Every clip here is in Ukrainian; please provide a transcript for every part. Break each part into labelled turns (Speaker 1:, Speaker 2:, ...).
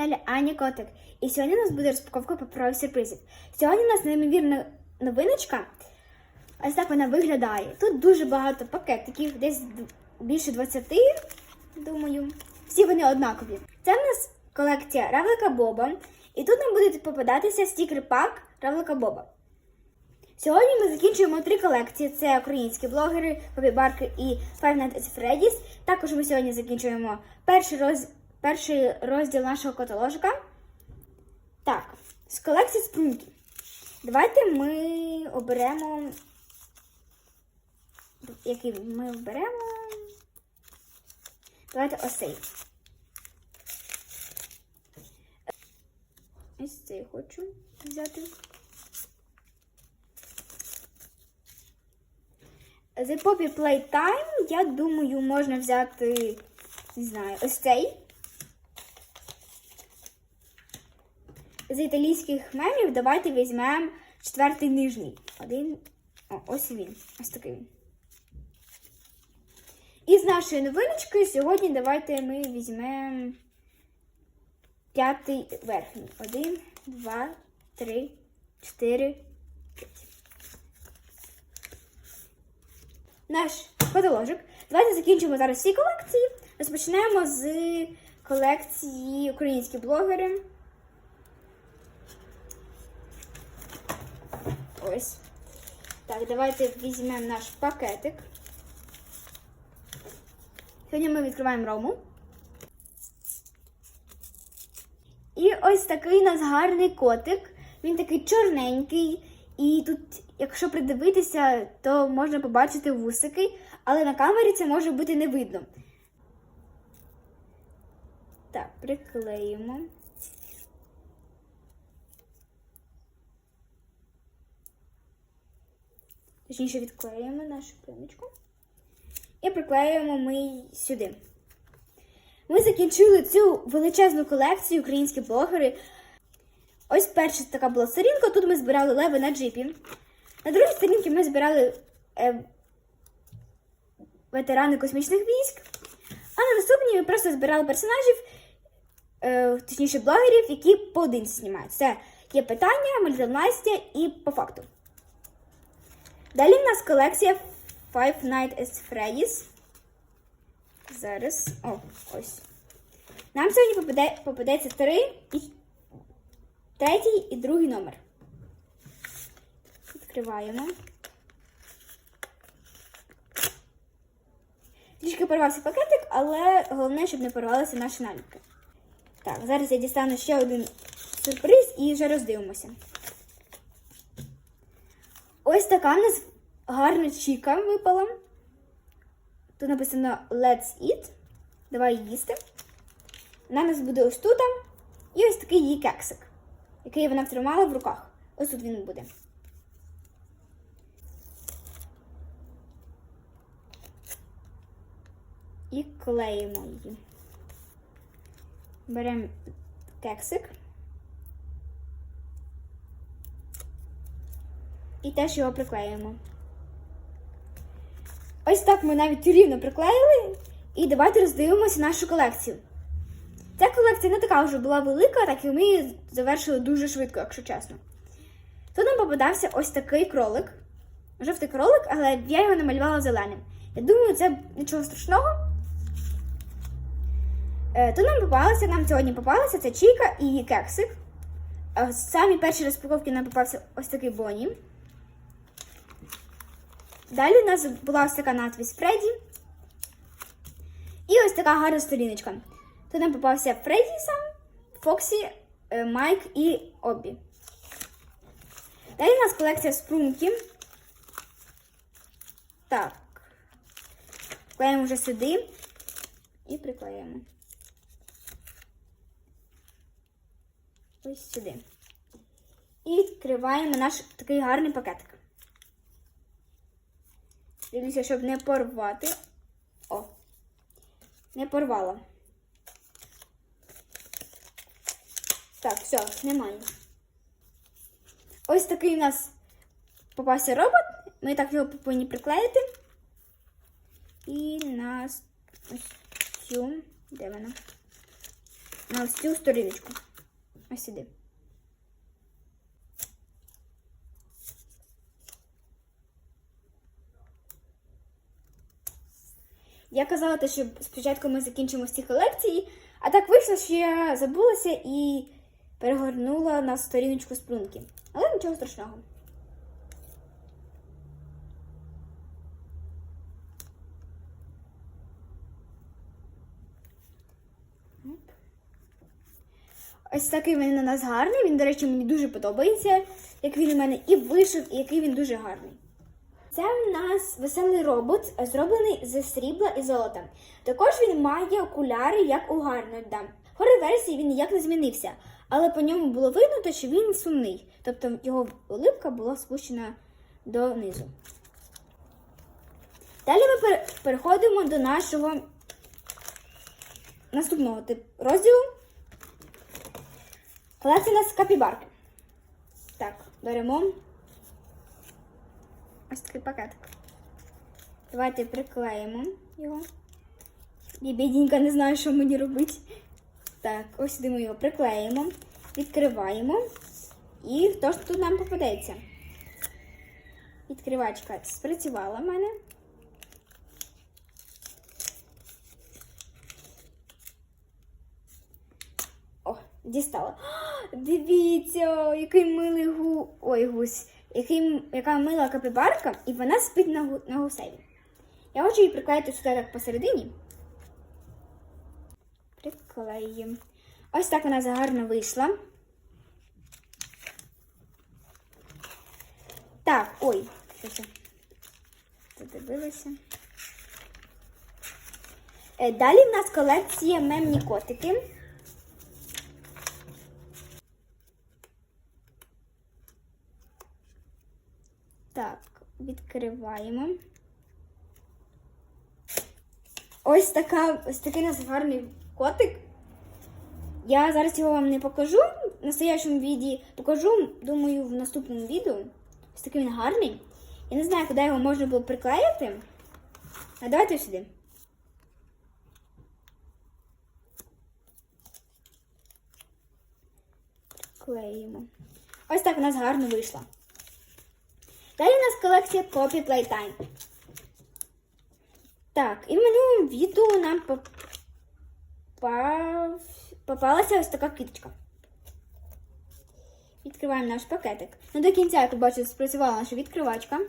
Speaker 1: каналі Аня Котик. І сьогодні у нас буде розпаковка паперових сюрпризів. Сьогодні у нас неймовірна новиночка. Ось так вона виглядає. Тут дуже багато пакетиків, десь більше 20, думаю. Всі вони однакові. Це в нас колекція Равлика Боба. І тут нам буде попадатися стікер-пак Равлика Боба. Сьогодні ми закінчуємо три колекції: це українські блогери, Бобі Баркер і at Freddy's. Також ми сьогодні закінчуємо перший, роз... перший розділ нашого каталожика. Так, з колекції спрунки. Давайте ми оберемо. Який ми оберемо? Давайте ось цей. Ось цей хочу взяти. The Poppy Playtime, я думаю, можна взяти, не знаю, ось цей. Італійських мемів давайте візьмемо четвертий нижній. Один. О, ось він. Ось такий він. І з нашої новиночки сьогодні давайте ми візьмемо п'ятий верхній. Один, два, три, чотири, п'ять. наш каталожик. Давайте закінчимо зараз всі колекції. Розпочнемо з колекції українські блогери. Ось. Так, давайте візьмемо наш пакетик. Сьогодні ми відкриваємо рому. І ось такий у нас гарний котик. Він такий чорненький. І тут, якщо придивитися, то можна побачити вусики, але на камері це може бути не видно. Так, приклеїмо. Точніше, відклеїмо нашу плиночку. І приклеюємо ми її сюди. Ми закінчили цю величезну колекцію українські блогери. Ось перша така була сторінка. Тут ми збирали леви на джипі. На другій сторінці ми збирали е, ветерани космічних військ. А на наступній ми просто збирали персонажів, е, точніше блогерів, які поодинці знімають. Це є питання, Мальта Настя і по факту. Далі в нас колекція Five Nights at Freddy's. Зараз. О, ось. Нам сьогодні попаде, попадеться три третій і другий номер. Відкриваємо. Трішки порвався пакетик, але головне, щоб не порвалися наші наліпки. Так, зараз я дістану ще один сюрприз і вже роздивимося. Ось така в нас гарна чіка випала. Тут написано Let's Eat. Давай їсти. У нас буде ось тут. І ось такий її кексик, який вона тримала в руках. Ось тут він буде. І клеїмо її. Беремо кексик. І теж його приклеїмо. Ось так ми навіть рівно приклеїли. І давайте роздивимося нашу колекцію. Ця колекція не така вже була велика, так і ми її завершили дуже швидко, якщо чесно. Тут нам попадався ось такий кролик. Жовтий кролик, але я його намалювала зеленим. Я думаю, це нічого страшного. Е, Тут нам попалося, нам сьогодні попалося це Чіка і кексик. А в самій першій розпаковці нам попався ось такий Боні. Далі у нас була ось така надпись Фредді. І ось така гарна сторіночка. Тут нам попався Фредді сам, Фоксі, е, Майк і Обі. Далі у нас колекція спрунки. Так. Клеїмо вже сюди і приклеїмо. Ось сюди. І відкриваємо наш такий гарний пакетик. Дивлюся, щоб не порвати. О, не порвало. Так, все, немає. Ось такий у нас попався робот. Ми так його повинні приклеїти. І нас ось цю. Де вона? на ось цю сторіночку. Ось сюди. Я казала, те, що спочатку ми закінчимо всі колекції, а так вийшло, що я забулася і перегорнула на сторіночку сплунки. Але нічого страшного. Ось такий він у нас гарний. Він, до речі, мені дуже подобається, як він у мене і вийшов, і який він дуже гарний. Це в нас веселий робот, зроблений зі срібла і золота. Також він має окуляри, як у Гарнольда. В хорі версії він ніяк не змінився, але по ньому було видно, що він сумний, тобто його улипка була спущена донизу. Далі ми переходимо до нашого наступного тип- розділу. Колекція у нас капібарки. Так, беремо ось такий пакетик. Давайте приклеїмо його. Я бідненька не знаю, що мені робити. Так, ось ми його приклеїмо, відкриваємо. І хто ж тут нам попадеться? Відкривачка спрацювала в мене. О, дістала. Дивіться, який милий гу... Ой, гусь. Який... Яка мила капібарка, і вона спить на, гу... на гусеві. Я хочу її приклеїти сюди так посередині. Приклеїмо. Ось так вона гарно вийшла. Так, ой, це? Задивилася. Е, Далі в нас колекція мемні котики. Так, відкриваємо. Ось така, ось такий нас гарний котик. Я зараз його вам не покажу в настоящому відео. Покажу, думаю, в наступному відео. Ось такий він гарний. Я не знаю, куди його можна було приклеїти. А давайте сюди. Клеїмо. Ось так у нас гарно вийшло. Далі у нас колекція Copy Playtime. Так, і в минулому відео нам попав... попалася ось така квіточка. Відкриваємо наш пакетик. Ну, до кінця, як ви бачите, спрацювала наша відкривачка.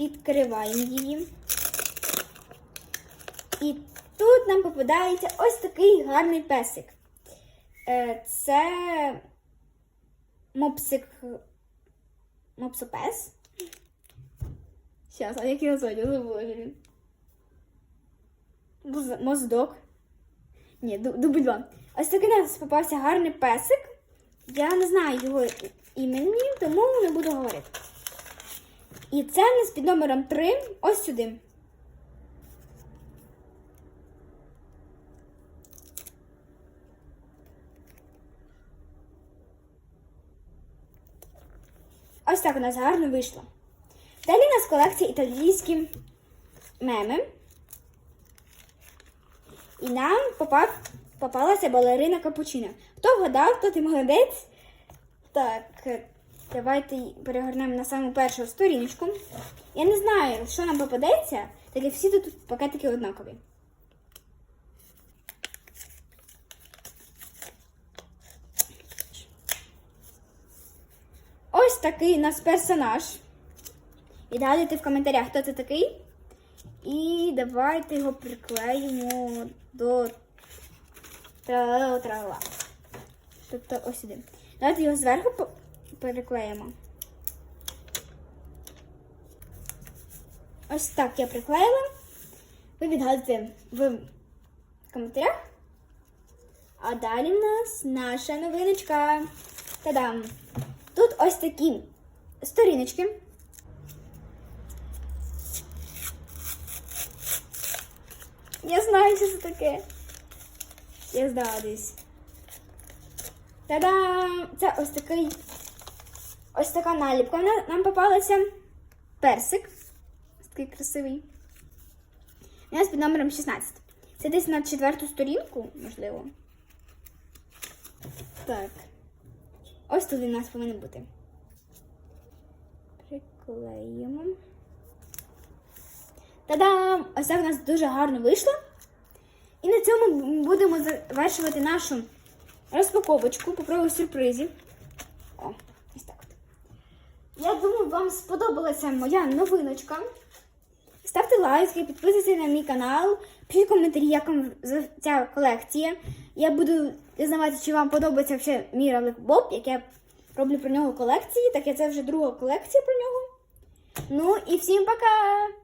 Speaker 1: Відкриваємо її. І тут нам попадається ось такий гарний песик. Е, Це мопсик. Мопсопес. Зараз, а як його звати? Я забула він. Моздок. Ні, ду- дубль. Ось такий у нас попався гарний песик. Я не знаю його імені, тому не буду говорити. І це в нас під номером 3, ось сюди. Ось так у нас гарно вийшло. Далі у нас колекція італійські меми. І нам попав, попалася балерина капучино. Хто вгадав, хто ти молодець. Так, давайте перегорнемо на саму першу сторіночку. Я не знаю, що нам попадеться, так як всі тут пакетики однакові. Ось такий у нас персонаж. І дайте в коментарях, хто це такий. І давайте його приклеїмо до трала. Тобто ось сюди. Давайте його зверху переклеїмо. Ось так я приклеїла. Ви відгадуєте в коментарях. А далі в нас наша новиночка. Та-дам! Тут ось такі сторіночки. Я знаю, що це таке. Я здогадуюсь. Та-дам! Це ось такий. Ось така наліпка. Нам попалася персик. Ось Такий красивий. У нас під номером 16. Це десь на четверту сторінку, можливо. Так. Ось тут він у нас повинен бути. Приклеїмо. Та-дам! Ось так у нас дуже гарно вийшло. І на цьому будемо завершувати нашу розпаковочку попробую сюрпризів. О, ось так от. Я думаю, вам сподобалася моя новиночка. Ставте лайки, підписуйтесь на мій канал, пишіть коментарі, як вам ця колекція. Я буду дізнаватися, чи вам подобається ще мій ролик Боб, як я роблю про нього колекції, так я це вже друга колекція про нього. Ну і всім пока!